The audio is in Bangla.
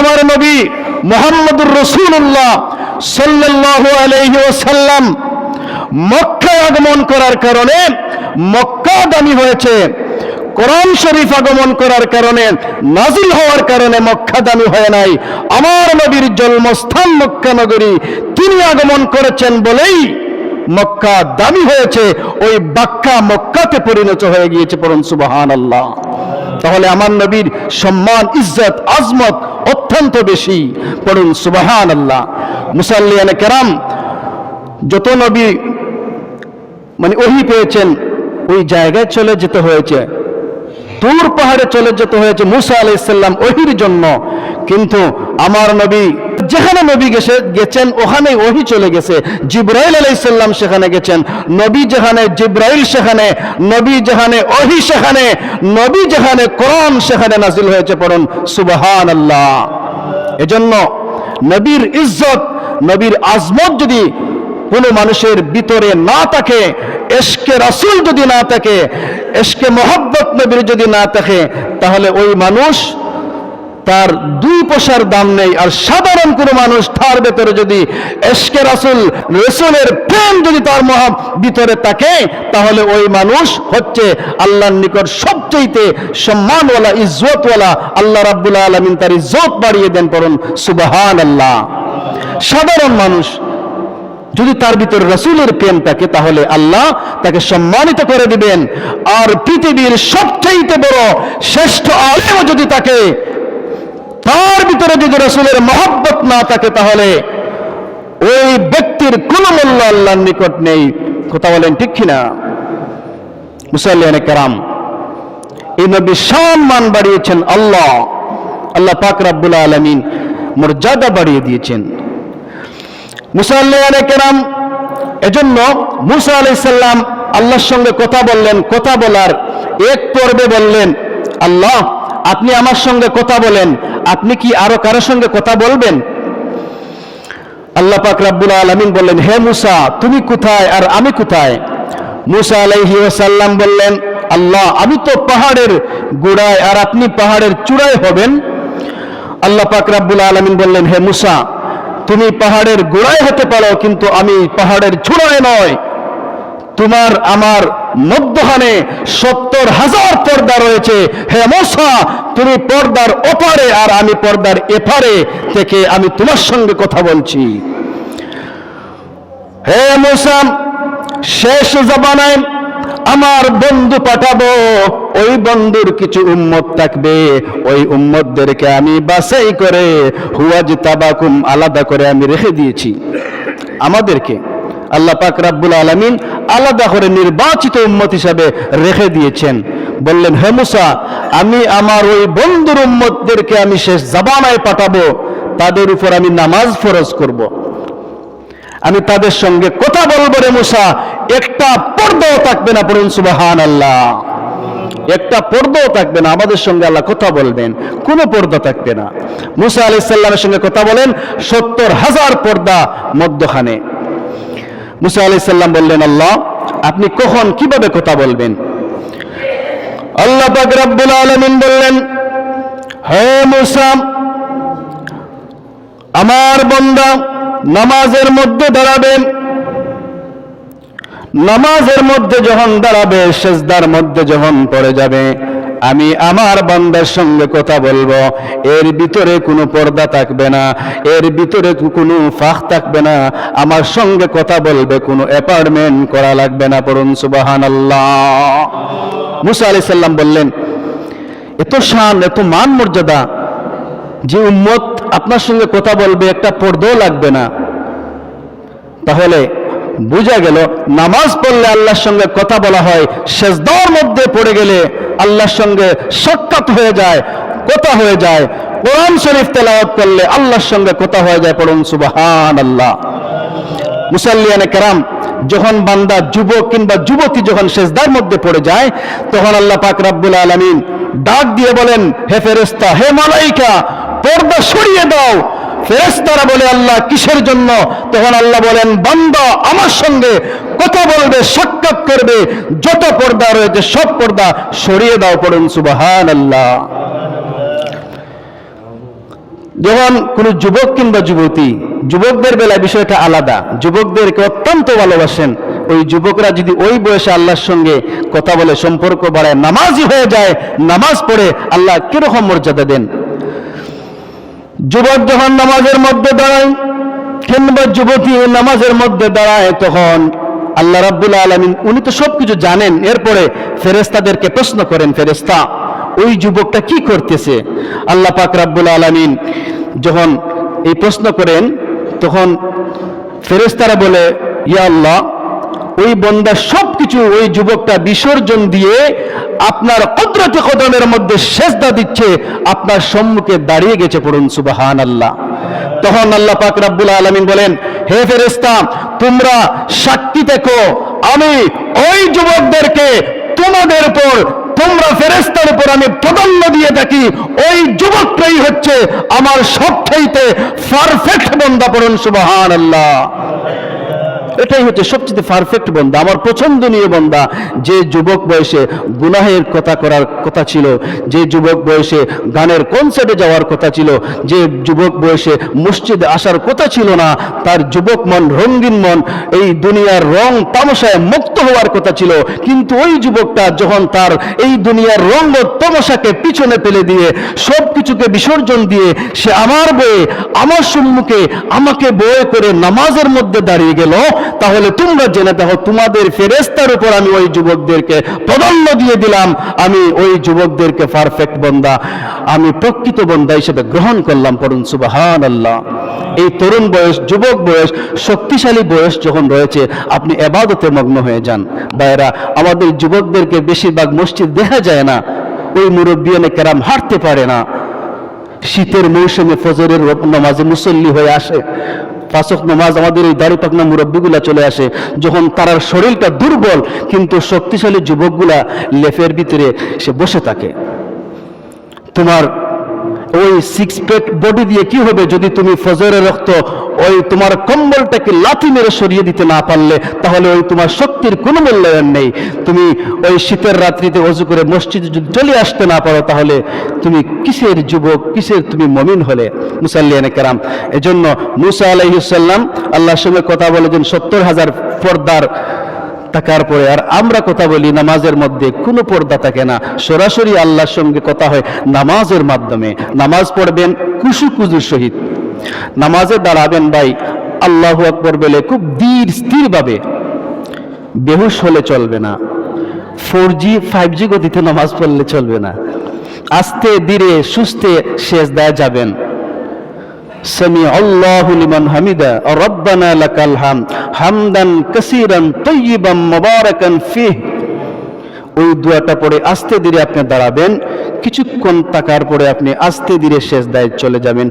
আমার নবী মোহাম্মদুর রসুল্লাহ সাল্লাহ আলহি ওসাল্লাম মক্কায় আগমন করার কারণে মক্কা দামি হয়েছে। কোরআন শরীফ আগমন করার কারণে, নাজিল হওয়ার কারণে মক্কা দামি হয় নাই। আমার নবীর জন্মস্থান মক্কা নগরী, তিনি আগমন করেছেন বলেই মক্কা দামি হয়েছে। ওই বাক্কা মক্কাতে পরিণত হয়ে গিয়েছে পরম সুবাহান আল্লাহ তাহলে আমার নবীর সম্মান, ইজ্জত, আজমত অত্যন্ত বেশি। পড়ুন সুবাহান আল্লাহ মুসাল্লিয়ান কেরাম যত নবী মানে ওহি পেয়েছেন, ওই জায়গায় চলে যেতে হয়েছে। দূর পাহাড়ে চলে যেতে হয়েছে মুসা আলাইসাল্লাম ওহির জন্য। কিন্তু আমার নবী যেখানে নবী গেছে, গেছেন ওখানে ওহি চলে গেছে। জিব্রাইল আলাইসাল্লাম সেখানে গেছেন, নবী যেখানে, জিব্রাইল সেখানে, নবী যেখানে, ওহি সেখানে, নবী যেখানে, কোরআন সেখানে নাজিল হয়েছে পড়ুন সুবহান আল্লাহ এজন্য নবীর ইজ্জত, নবীর আজমত যদি কোনো মানুষের ভিতরে না থাকে এসকে রাসুল যদি না থাকে এসকে মোহাব্বত নবীর যদি না থাকে, তাহলে ওই মানুষ তার দুই পয়সার দাম নেই। আর সাধারণ কোনো মানুষ তার ভেতরে যদি এসকে রাসুল, রসুলের প্রেম যদি তার মহা ভিতরে থাকে, তাহলে ওই মানুষ হচ্ছে আল্লাহর নিকট সবচেয়ে সম্মানওয়ালা, ইজ্জতওয়ালা। আল্লাহ রাব্বুল আলমিন তার ইজ্জত বাড়িয়ে দেন পড়ুন সুবাহান আল্লাহ সাধারণ মানুষ যদি তার ভিতরে রসুলের প্রেম থাকে, তাহলে আল্লাহ তাকে সম্মানিত করে দিবেন। আর পৃথিবীর সবচেয়ে বড়, শ্রেষ্ঠ আলেম যদি থাকে তার ভিতরে যদি রসুলের মহব্বত না থাকে তাহলে ওই ব্যক্তির কোন মূল্য আল্লাহর নিকট নেই। কথা বলেন ঠিক কিনা? মুসাল্লিয়ানে কারাম, এই নবী সম্মান বাড়িয়েছেন আল্লাহ। আল্লাহ পাক রাব্বুল আলমিন মর্যাদা বাড়িয়ে দিয়েছেন। মুসা আল্লাহ কেরাম, এজন্য মুসা আলাইসাল্লাম আল্লাহর সঙ্গে কথা বললেন, কথা বলার এক পর্বে বললেন, আল্লাহ আপনি আমার সঙ্গে কথা বলেন আপনি কি আরও কারোর সঙ্গে কথা বলবেন? আল্লাহ পাক রাব্বুল আলমিন বললেন, হে মুসা, তুমি কোথায় আর আমি কোথায়? মুসা আলাইহি ওয়াসাল্লাম বললেন, আল্লাহ, আমি তো পাহাড়ের গোড়ায় আর আপনি পাহাড়ের চূড়ায় হবেন? আল্লাহ পাক রাব্বুল আলমিন বললেন, হে মুসা, তুমি পাহাড়ের গোড়ায় হতে পারো, কিন্তু আমি পাহাড়ের চূড়ায় নয়। তোমার আমার মধ্যখানে সত্তর হাজার পর্দা রয়েছে। হে মোসা, তুমি পর্দার ওপারে আর আমি পর্দার এপারে থেকে আমি তোমার সঙ্গে কথা বলছি। হে মোসা, শেষ জবানায় আমার বন্ধু পাঠাবো, ওই বন্ধুর কিছু উম্মত থাকবে। ওই উম্মতদেরকে আমি বাছাই করে, হুয়াজ তাবাকুম আলাদা করে আমি রেখে দিয়েছি। আমাদেরকে আল্লাহ পাক রাব্বুল আলামিন আলাদা করে নির্বাচিত উম্মত হিসাবে রেখে দিয়েছেন। বললেন, হে মুসা, আমি আমার ওই বন্ধুর উম্মতদেরকে আমি শেষ জাবানায় পাঠাবো। তাদের উপর আমি নামাজ ফরজ করব। আমি তাদের সঙ্গে কথা বলব রে মুসা। একটা পর্দাও থাকবে না পড়ুন সুবাহান আল্লাহ একটা পর্দাও থাকবে না। আমাদের সঙ্গে আল্লাহ কথা বলবেন। কোনো পর্দা থাকবে না। মুসা আলি সাল্লামের সঙ্গে কথা বলেন, সত্তর হাজার পর্দা মধ্যখানে। মুসা আলি সাল্লাম বললেন, আল্লাহ, আপনি কখন, কীভাবে কথা বলবেন? আল্লাহ রাব্বুল বললেন, হে মুসা, আমার বন্দা, নামাজের মধ্যে দাঁড়াবেন নামাজের মধ্যে যখন দাঁড়াবে, সেজদার মধ্যে যখন পড়ে যাবে। আমি আমার বান্দার সঙ্গে কথা বলব। এর ভিতরে কোনো পর্দা থাকবে না। এর ভিতরে কোনো ফাঁক থাকবে না। আমার সঙ্গে কথা বলবে, কোনো অ্যাপার্টমেন্ট করা লাগবে না পড়ুন সুবাহান আল্লাহ মুসা আলি সাল্লাম বললেন, এত শান, এত মান মর্যাদা যে উম্মত আপনার সঙ্গে কথা বলবে, একটা পর্দাও লাগবে না। তাহলে বোঝা গেল, নামাজ পড়লে আল্লাহর সঙ্গে কথা বলা হয়, সেজদার মধ্যে পড়ে গেলে আল্লাহর সঙ্গে সাক্ষাৎ হয়ে যায়, কথা হয়ে যায়। কোরআন শরীফ তেলাওয়াত করলে আল্লাহর সঙ্গে কথা হয়ে যায় পড়ুন সুবাহান আল্লাহ মুসাল্লিয়ানে কেরাম, যখন বান্দা যুবক কিংবা যুবতী যখন সেজদার মধ্যে পড়ে যায়, তখন আল্লাহ পাক রাব্বুল আলামিন ডাক দিয়ে বলেন, হে ফেরেস্তা হে মালাইকা, পর্দা সরিয়ে দাও ফেরেস্তারা বলে, আল্লাহ কিসের জন্য? তখন আল্লাহ বলেন, বান্দা আমার সঙ্গে কথা বলবে, সাক্ষাৎ করবে, যত পর্দা রয়েছে, সব পর্দা সরিয়ে দাও পড়ুন সুবাহান আল্লাহ যখন কোনো যুবক কিংবা যুবতী, যুবকদের বেলায় বিষয়টা আলাদা যুবকদেরকে অত্যন্ত ভালোবাসেন, ওই যুবকরা যদি ওই বয়সে আল্লাহর সঙ্গে কথা বলে, সম্পর্ক বাড়ায়, নামাজি হয়ে যায়, নামাজ পড়ে, আল্লাহ কীরকম মর্যাদা দেন? যুবক যখন নামাজের মধ্যে দাঁড়ায় কিংবা যুবতী নামাজের মধ্যে দাঁড়ায় তখন আল্লাহ রাব্বুল আলমিন, উনি তো সবকিছু জানেন। এরপরে ফেরেস্তাদেরকে প্রশ্ন করেন ফেরেস্তা ওই যুবকটা কি করতেছে? আল্লাহ পাক রাব্বুল আলমিন যখন এই প্রশ্ন করেন, তখন ফেরেস্তারা বলে, ইয়া আল্লাহ, ওই বন্দা সবকিছু ওই যুবকটা বিসর্জন দিয়ে আপনার কদরতে কদমের মধ্যে সেজদা দিচ্ছে, আপনার সম্মুখে দাঁড়িয়ে গেছে পড়ুন সুবাহান আল্লাহ তখন আল্লাহ পাক রাব্বুল আলামিন বলেন, হে ফেরেশতা, তোমরা সাক্ষী দেখো, আমি ওই যুবকদেরকে তোমাদের উপর, তোমরা ফেরেস্তার উপর আমি প্রাধান্য দিয়ে থাকি, ওই যুবকটাই হচ্ছে আমার সবচাইতে পারফেক্ট বন্দা পড়ুন সুবাহান আল্লাহ এটাই হচ্ছে সবচেয়ে পারফেক্ট বন্ধা, আমার পছন্দনীয় বন্ধা। যে যুবক বয়সে গুনাহের কথা করার কথা ছিল, যে যুবক বয়সে গানের কনসার্টে যাওয়ার কথা ছিল, যে যুবক বয়সে মসজিদে আসার কথা ছিল না, তার যুবক মন, রঙিন মন, এই দুনিয়ার রং তামাশায় মুক্ত হওয়ার কথা ছিল। কিন্তু ওই যুবকটা যখন তার এই দুনিয়ার ও তামাশাকে পিছনে ফেলে দিয়ে সব কিছুকে বিসর্জন দিয়ে, সে আমার বয়ে, আমার সম্মুখে আমাকে বয়ে করে নামাজের মধ্যে দাঁড়িয়ে গেল তাহলে তোমরা জেনে দেখো, তোমাদের ফেরেস্তার উপর আমি ওই যুবকদেরকে প্রাধান্য দিয়ে দিলাম। আমি ওই যুবকদেরকে পারফেক্ট বন্দা, আমি প্রকৃত বন্দা হিসেবে গ্রহণ করলাম পড়ুন সুবাহান আল্লাহ এই তরুণ বয়স, যুবক বয়স, শক্তিশালী বয়স যখন রয়েছে, আপনি এবাদতে মগ্ন হয়ে যান। বাইরা আমাদের যুবকদেরকে বেশিরভাগ মসজিদ দেখা যায় না, ওই মুরব্বী কেরাম হাঁটতে পারে না। শীতের মৌসুমে ফজরের নামাজে মুসল্লি হয়ে আসে পাঁচক নমাজ আমাদের এই দাড়ি পাকনা মুরব্বীগুলা চলে আসে, যখন তারার শরীরটা দুর্বল, কিন্তু শক্তিশালী যুবকগুলা লেফের ভিতরে সে বসে থাকে। তোমার ওই সিক্স প্যাক বডি দিয়ে কি হবে যদি তুমি ফজরের রক্ত ওই তোমার কম্বলটাকে লাথি মেরে সরিয়ে দিতে না পারলে, তাহলে ওই তোমার শক্তির কোনো মূল্যায়ন নেই। তুমি ওই শীতের রাত্রিতে অজু করে মসজিদে যদি চলে আসতে না পারো, তাহলে তুমি কিসের যুবক, কিসের তুমি মমিন হলে? মুসাল্লিয়ানে কেরাম, এজন্য মুসা আলাইসাল্লাম আল্লাহর সঙ্গে কথা বলেছেন সত্তর হাজার পর্দার থাকার পরে আর আমরা কথা বলি নামাজের মধ্যে কোনো পর্দা থাকে না। সরাসরি আল্লাহর সঙ্গে কথা হয় নামাজের মাধ্যমে। নামাজ পড়বেন কুসু কুজুর সহিত। নামাজে দাঁড়াবেন ভাই, আল্লাহ আকবর বলে খুব ধীর, স্থিরভাবে। বেহুশ হলে চলবে না। ফোর জি ফাইভ জি গতিতে নামাজ পড়লে চলবে না। আস্তে, ধীরে, সুস্থে শেষ দেয়া যাবেন। সামি الله لمن হামিদা ربنا لك الحمد হামদান كثيرا طيبا مباركا فيه ওই দোয়াটা পড়ে আস্তে ধীরে আপনি দাঁড়াবেন, কিছুক্ষণ তাকার পরে আপনি আস্তে ধীরে শেষ দায় চলে যাবেন।